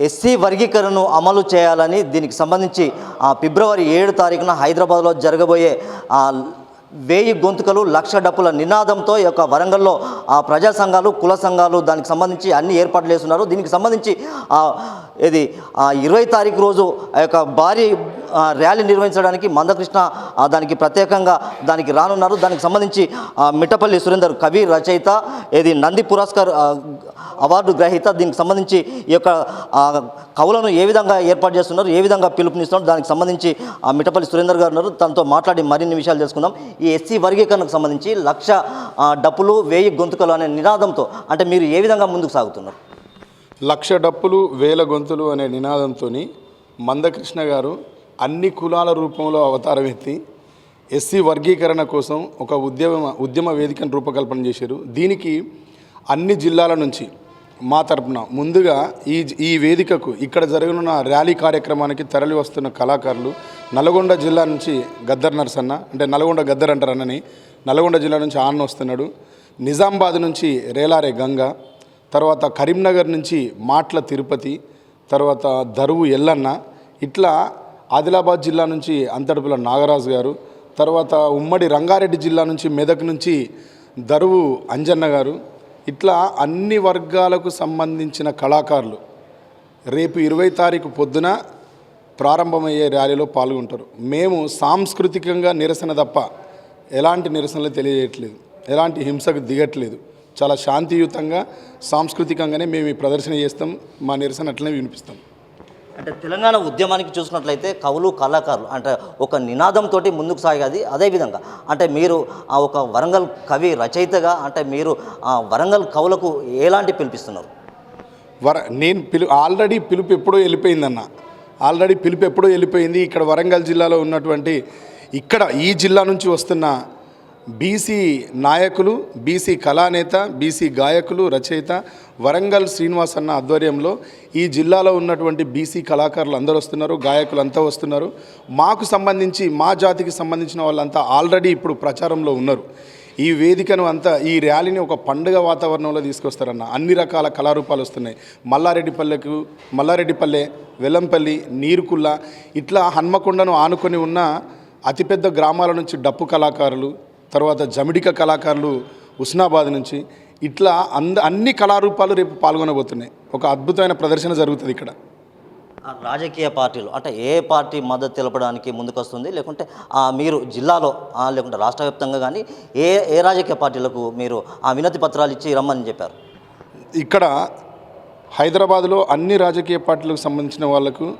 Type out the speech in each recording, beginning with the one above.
SC వర్గీకరణను అమలు చేయాలని దీనికి సంబంధించి ఆ, ఫిబ్రవరి ఏడు తారీఖున హైదరాబాద్లో జరగబోయే వేయి గొంతుకలు లక్ష డప్పుల నినాదంతో ఈ యొక్క వరంగల్లో ఆ ప్రజా సంఘాలు కుల సంఘాలు దానికి సంబంధించి అన్ని ఏర్పాట్లు చేస్తున్నారు. దీనికి సంబంధించి ఇది ఆ, ఇరవై తారీఖు రోజు ఆ యొక్క భారీ ర్యాలీ నిర్వహించడానికి మందకృష్ణ దానికి ప్రత్యేకంగా దానికి రానున్నారు. దానికి సంబంధించి ఆ, మిట్టపల్లి సురేందర్ కవి రచయిత ఇది నంది పురస్కార్ అవార్డు గ్రహీత దీనికి సంబంధించి ఈ యొక్క కవులను ఏ విధంగా ఏర్పాటు చేస్తున్నారు ఏ విధంగా పిలుపునిస్తున్నారు దానికి సంబంధించి ఆ, మిట్టపల్లి సురేందర్ గారు ఉన్నారు. తనతో మాట్లాడి మరిన్ని విషయాలు తెలుసుకుందాం. ఈ ఎస్సీ వర్గీకరణకు సంబంధించి లక్ష డప్పులు వేయి గొంతుకలు అనే నినాదంతో అంటే మీరు ఏ విధంగా ముందుకు సాగుతున్నారు? లక్ష డప్పులు వేల గొంతులు అనే నినాదంతో మందకృష్ణ గారు అన్ని కులాల రూపంలో అవతారం ఎత్తి ఎస్సీ వర్గీకరణ కోసం ఒక ఉద్యమ ఉద్యమ వేదికను రూపకల్పన చేశారు. దీనికి అన్ని జిల్లాల నుంచి మా తరపున ముందుగా ఈ ఈ వేదికకు ఇక్కడ జరగనున్న ర్యాలీ కార్యక్రమానికి తరలి వస్తున్న కళాకారులు నల్గొండ జిల్లా నుంచి గద్దర్ నరసన్న అంటే నల్గొండ గద్దర్ అంటారు అన్నని నల్గొండ జిల్లా నుంచి ఆన్న వస్తున్నాడు. నిజామాబాద్ నుంచి రేలారే గంగ తర్వాత కరీంనగర్ నుంచి మాట్ల తిరుపతి తర్వాత దరువు ఎల్లన్న ఇట్లా ఆదిలాబాద్ జిల్లా నుంచి అంతడుపుల నాగరాజు గారు తర్వాత ఉమ్మడి రంగారెడ్డి జిల్లా నుంచి మెదక్ నుంచి దరువు అంజన్న గారు ఇట్లా అన్ని వర్గాలకు సంబంధించిన కళాకారులు రేపు ఇరవై తారీఖు పొద్దున ప్రారంభమయ్యే ర్యాలీలో పాల్గొంటారు. మేము సాంస్కృతికంగా నిరసన తప్ప ఎలాంటి నిరసనలు తెలియజేయట్లేదు ఎలాంటి హింసకు దిగట్లేదు. చాలా శాంతియుతంగా సాంస్కృతికంగానే మేము ఈ ప్రదర్శన చేస్తాం. మా నిరసన అట్లనే వినిపిస్తాం. అంటే తెలంగాణ ఉద్యమానికి చూసినట్లయితే కవులు కళాకారులు అంటే ఒక నినాదంతో ముందుకు సాగేది అదేవిధంగా అంటే మీరు ఆ ఒక వరంగల్ కవి రచయితగా అంటే మీరు ఆ వరంగల్ కవులకు ఎలాంటి పిలిపిస్తున్నారు? వర నేను పిలు ఆల్రెడీ పిలుపు ఎప్పుడో వెళ్ళిపోయిందన్న. ఆల్రెడీ పిలుపు ఎప్పుడో వెళ్ళిపోయింది. ఇక్కడ వరంగల్ జిల్లాలో ఉన్నటువంటి ఇక్కడ ఈ జిల్లా నుంచి వస్తున్న బీసీ నాయకులు బీసీ కళానేత బీసీ గాయకులు రచయిత వరంగల్ శ్రీనివాస్ అన్న ఆధ్వర్యంలో ఈ జిల్లాలో ఉన్నటువంటి బీసీ కళాకారులు అందరూ వస్తున్నారు గాయకులు అంతా వస్తున్నారు. మాకు సంబంధించి మా జాతికి సంబంధించిన వాళ్ళంతా ఆల్రెడీ ఇప్పుడు ప్రచారంలో ఉన్నారు. ఈ వేదికను అంతా ఈ ర్యాలీని ఒక పండుగ వాతావరణంలో తీసుకొస్తారన్న అన్ని రకాల కళారూపాలు వస్తున్నాయి. మల్లారెడ్డిపల్లెకు మల్లారెడ్డిపల్లె వెల్లంపల్లి నీరుకుల్ల ఇట్లా హన్మకొండను ఆనుకొని ఉన్న అతిపెద్ద గ్రామాల నుంచి డప్పు కళాకారులు తర్వాత జమిడిక కళాకారులు ఉస్నాబాద్ నుంచి ఇట్లా అంద అన్ని కళారూపాలు రేపు పాల్గొనబోతున్నాయి. ఒక అద్భుతమైన ప్రదర్శన జరుగుతుంది ఇక్కడ. ఆ రాజకీయ పార్టీలు అంటే ఏ పార్టీ మద్దతు తెలపడానికి ముందుకొస్తుంది? లేకుంటే ఆ మీరు జిల్లాలో లేకుంటే రాష్ట్ర వ్యాప్తంగా కానీ ఏ ఏ రాజకీయ పార్టీలకు మీరు ఆ వినతి పత్రాలు ఇచ్చి రమ్మని చెప్పారు? ఇక్కడ హైదరాబాద్లో అన్ని రాజకీయ పార్టీలకు సంబంధించిన ఇన్-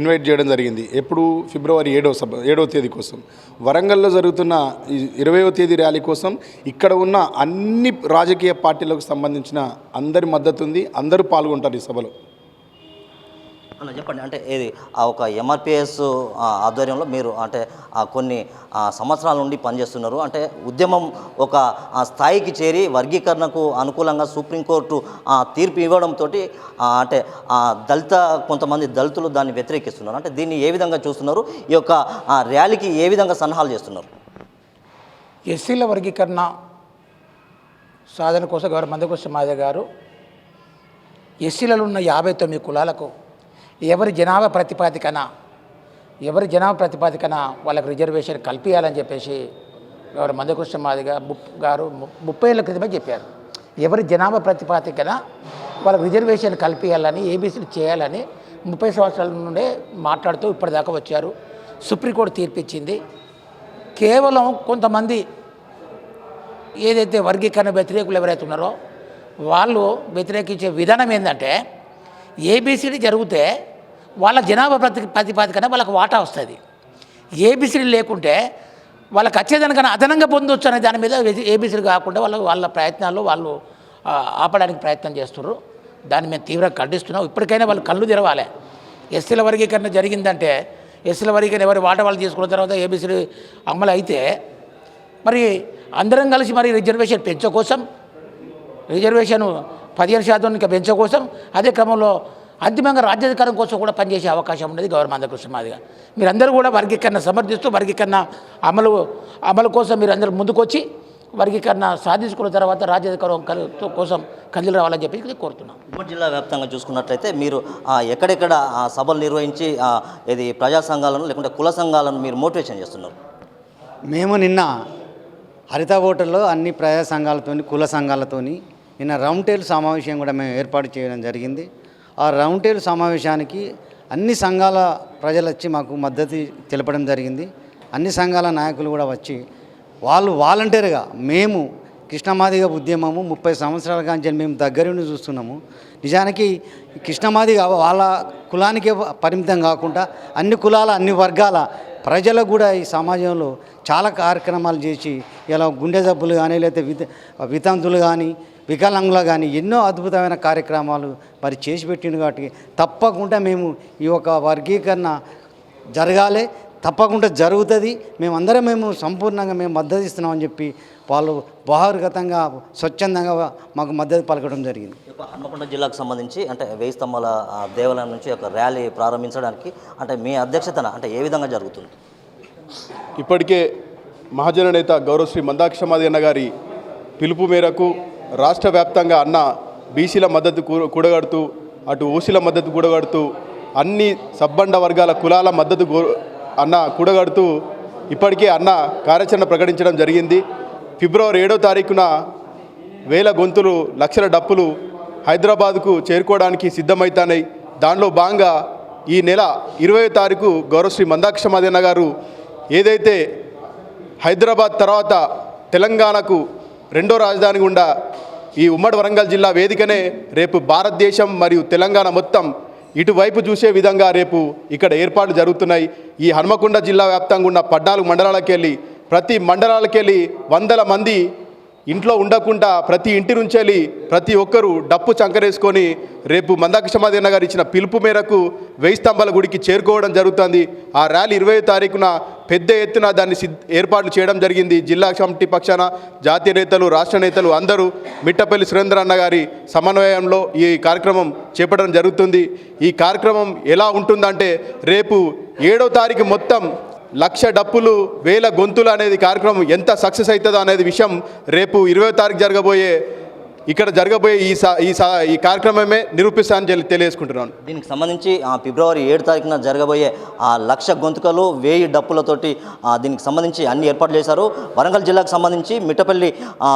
ఇన్వైట్ చేయడం జరిగింది. ఎప్పుడు? ఫిబ్రవరి ఏడవ సభ ఏడవ తేదీ కోసం. వరంగల్లో జరుగుతున్న ఈ ఇరవైవ తేదీ ర్యాలీ కోసం ఇక్కడ ఉన్న అన్ని రాజకీయ పార్టీలకు సంబంధించిన అందరి మద్దతు ఉంది. అందరూ పాల్గొంటారు ఈ సభలో. అన్న చెప్పండి. అంటే ఏది? ఆ ఒక ఎంఆర్పిఎస్ ఆధ్వర్యంలో మీరు అంటే ఆ కొన్ని సంవత్సరాల నుండి పనిచేస్తున్నారు. అంటే ఉద్యమం ఒక స్థాయికి చేరి వర్గీకరణకు అనుకూలంగా సుప్రీంకోర్టు తీర్పు ఇవ్వడంతో అంటే ఆ, దళిత కొంతమంది దళితులు దాన్ని వ్యతిరేకిస్తున్నారు. అంటే దీన్ని ఏ విధంగా చూస్తున్నారు? ఈ యొక్క ర్యాలీకి ఏ విధంగా సన్నాహాలు చేస్తున్నారు? ఎస్సీల వర్గీకరణ సాధన కోసం గౌరవ మందకృష్ణ మాదే గారు ఎస్సీలలో ఉన్న యాభై తొమ్మిది కులాలకు ఎవరి జనాభా ప్రతిపాదికన ఎవరి జనాభా ప్రతిపాదికన వాళ్ళకి రిజర్వేషన్ కల్పించాలని చెప్పేసి ఎవరు మందకృష్ణ మాదిగా ముప్ గారు ము- ముప్పై ఏళ్ళ క్రితమే చెప్పారు. ఎవరి జనాభా ప్రతిపాదికన వాళ్ళకి రిజర్వేషన్ కల్పించాలని ఏబీసీలు చేయాలని ముప్పై సంవత్సరాల నుండే మాట్లాడుతూ ఇప్పటిదాకా వచ్చారు. సుప్రీంకోర్టు తీర్పిచ్చింది. కేవలం కొంతమంది ఏదైతే వర్గీకరణ వ్యతిరేకులు ఎవరైతే ఉన్నారో వాళ్ళు వ్యతిరేకించే విధానం ఏంటంటే ఏబీసీడీ జరిగితే వాళ్ళ జనాభా ప్రతి ప్రతిపాదికన వాళ్ళకి వాటా వస్తుంది. ఏబిసిడి లేకుంటే వాళ్ళకి వచ్చేదానికన్నా అదనంగా పొందొచ్చు అనే దాని మీద ఏబిసిడి కాకుండా వాళ్ళ వాళ్ళ ప్రయత్నాలు వాళ్ళు ఆపడానికి ప్రయత్నం చేస్తున్నారు దాన్ని మేము తీవ్రంగా ఖండిస్తున్నాం. ఇప్పటికైనా వాళ్ళు కళ్ళు తెరవాలి. ఎస్సీల వర్గీకరణ జరిగిందంటే ఎస్సీల వర్గీకరణ ఎవరి వాటా వాళ్ళు తీసుకున్న తర్వాత ఏబిసిడి అమలు అయితే మరి అందరం కలిసి మరి రిజర్వేషన్ పెంచకోసం రిజర్వేషన్ పదిహేను శాతం ఇంకా పెంచకోసం అదే క్రమంలో అంతిమంగా రాజ్యాధికారం కోసం కూడా పనిచేసే అవకాశం ఉన్నది గవర్నమెంట్ కృష్ణ మాదిగా మీరందరూ కూడా వర్గీకరణ సమర్థిస్తూ వర్గీకరణ అమలు అమలు కోసం మీరు అందరూ ముందుకొచ్చి వర్గీకరణ సాధించుకున్న తర్వాత రాజ్యాధికారం కల్- కోసం కదిలి రావాలని చెప్పి కోరుతున్నాం. ఉమ్మడి జిల్లా వ్యాప్తంగా చూసుకున్నట్లయితే మీరు ఆ, ఎక్కడెక్కడ ఆ, సభలు నిర్వహించి ఇది ప్రజా సంఘాలను లేకుంటే కుల సంఘాలను మీరు మోటివేషన్ చేస్తున్నారు? మేము నిన్న హరిత హోటల్లో అన్ని ప్రజా సంఘాలతోని కుల సంఘాలతోని నిన్న రౌండ్ టేబుల్ సమావేశం కూడా మేము ఏర్పాటు చేయడం జరిగింది. ఆ రౌండ్ టేబుల్ సమావేశానికి అన్ని సంఘాల ప్రజలు వచ్చి మాకు మద్దతు తెలపడం జరిగింది. అన్ని సంఘాల నాయకులు కూడా వచ్చి వాళ్ళు వాలంటీర్గా మేము కృష్ణమాదిగ ఉద్యమము ముప్పై సంవత్సరాల కానీ మేము దగ్గరుండి చూస్తున్నాము. నిజానికి కృష్ణమాదిగ వాళ్ళ కులానికే పరిమితం కాకుండా అన్ని కులాల అన్ని వర్గాల ప్రజలకు కూడా ఈ సమాజంలో చాలా కార్యక్రమాలు చేసి ఇలా గుండె జబ్బులు కానీ లేకపోతే విత వితంతులు కానీ వికలాంగులు కానీ ఎన్నో అద్భుతమైన కార్యక్రమాలు మరి చేసి పెట్టిండు కాబట్టి తప్పకుండా మేము ఈ యొక్క వర్గీకరణ జరగాలి తప్పకుండా జరుగుతుంది. మేమందరం మేము సంపూర్ణంగా మేము మద్దతు ఇస్తున్నామని చెప్పి వాళ్ళు బహిర్గతంగా స్వచ్ఛందంగా మాకు మద్దతు పలకడం జరిగింది. హన్మకొండ జిల్లాకు సంబంధించి అంటే వెయ్యి స్తంభాల దేవాలయం నుంచి ఒక ర్యాలీ ప్రారంభించడానికి అంటే మీ అధ్యక్షతన అంటే ఏ విధంగా జరుగుతుంది? ఇప్పటికే మహాజన నేత గౌరవశ్రీ మందాక్షమాది అన్న గారి పిలుపు మేరకు రాష్ట్ర వ్యాప్తంగా అన్న బీసీల మద్దతు కూడగడుతూ అటు ఓసీల మద్దతు కూడగడుతూ అన్ని సబ్బండ వర్గాల కులాల మద్దతు అన్న కూడగడుతూ ఇప్పటికే అన్న కార్యాచరణ ప్రకటించడం జరిగింది. ఫిబ్రవరి ఏడో తారీఖున వేల గొంతులు లక్షల డప్పులు హైదరాబాద్కు చేరుకోవడానికి సిద్ధమవుతాయి దానిలో భాగంగా ఈ నెల ఇరవై తారీఖు గౌరవశ్రీ మందాక్షమాదన్న గారు ఏదైతే హైదరాబాద్ తర్వాత తెలంగాణకు రెండో రాజధాని గుండా ఈ ఉమ్మడి వరంగల్ జిల్లా వేదికనే రేపు భారతదేశం మరియు తెలంగాణ మొత్తం ఇటువైపు చూసే విధంగా రేపు ఇక్కడ ఏర్పాట్లు జరుగుతున్నాయి. ఈ హనుమకొండ జిల్లా వ్యాప్తంగా ఉన్న పద్నాలుగు మండలాలకెళ్ళి ప్రతి మండలాలకెళ్ళి వందల మంది ఇంట్లో ఉండకుండా ప్రతి ఇంటి నుంచి వెళ్ళి ప్రతి ఒక్కరూ డప్పు చంకరేసుకొని రేపు మందాకృష్ణమాదేన్న గారు ఇచ్చిన పిలుపు మేరకు వెయ్యి స్తంభాల గుడికి చేరుకోవడం జరుగుతుంది. ఆ ర్యాలీ ఇరవై తారీఖున పెద్ద ఎత్తున దాన్ని ఏర్పాట్లు చేయడం జరిగింది. జిల్లా కమిటీ పక్షాన జాతీయ నేతలు రాష్ట్ర నేతలు అందరూ మిట్టపల్లి సురేంద్ర అన్న గారి సమన్వయంలో ఈ కార్యక్రమం చేపట్టడం జరుగుతుంది. ఈ కార్యక్రమం ఎలా ఉంటుందంటే రేపు ఏడో తారీఖు మొత్తం లక్ష డప్పులు వేల గొంతులు అనేది కార్యక్రమం ఎంత సక్సెస్ అవుతుందో అనేది విషయం రేపు ఇరవై తారీఖు జరగబోయే ఇక్కడ జరగబోయే ఈ సా ఈ సా ఈ కార్యక్రమమే నిరూపిస్తానని తెలి- తెలియజేసుకుంటున్నాను. దీనికి సంబంధించి ఆ, ఫిబ్రవరి ఏడు తారీఖున జరగబోయే ఆ లక్ష గొంతుకలు వేయి డప్పులతోటి ఆ, దీనికి సంబంధించి అన్ని ఏర్పాట్లు చేశారు. వరంగల్ జిల్లాకు సంబంధించి మిట్టపల్లి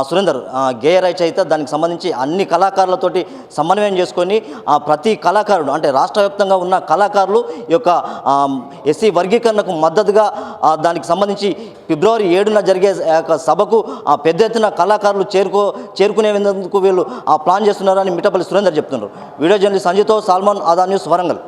సురేందర్ గేయ రచయిత దానికి సంబంధించి అన్ని కళాకారులతోటి సమన్వయం చేసుకొని ఆ, ప్రతి కళాకారుడు అంటే రాష్ట్ర వ్యాప్తంగా ఉన్న కళాకారులు ఈ యొక్క ఎస్సీ వర్గీకరణకు మద్దతుగా దానికి సంబంధించి ఫిబ్రవరి ఏడున జరిగే యొక్క సభకు ఆ, పెద్ద ఎత్తున కళాకారులు చేరుకో చేరుకునేందుకు వీళ్ళు ఆ ప్లాన్ చేస్తున్నారని మిట్టపల్లి సురేందర్ చెప్తున్నారు. వీడియో జర్నలిస్ట్ సంజయ్తో సాల్మాన్ ఆదా న్యూస్ వరంగల్.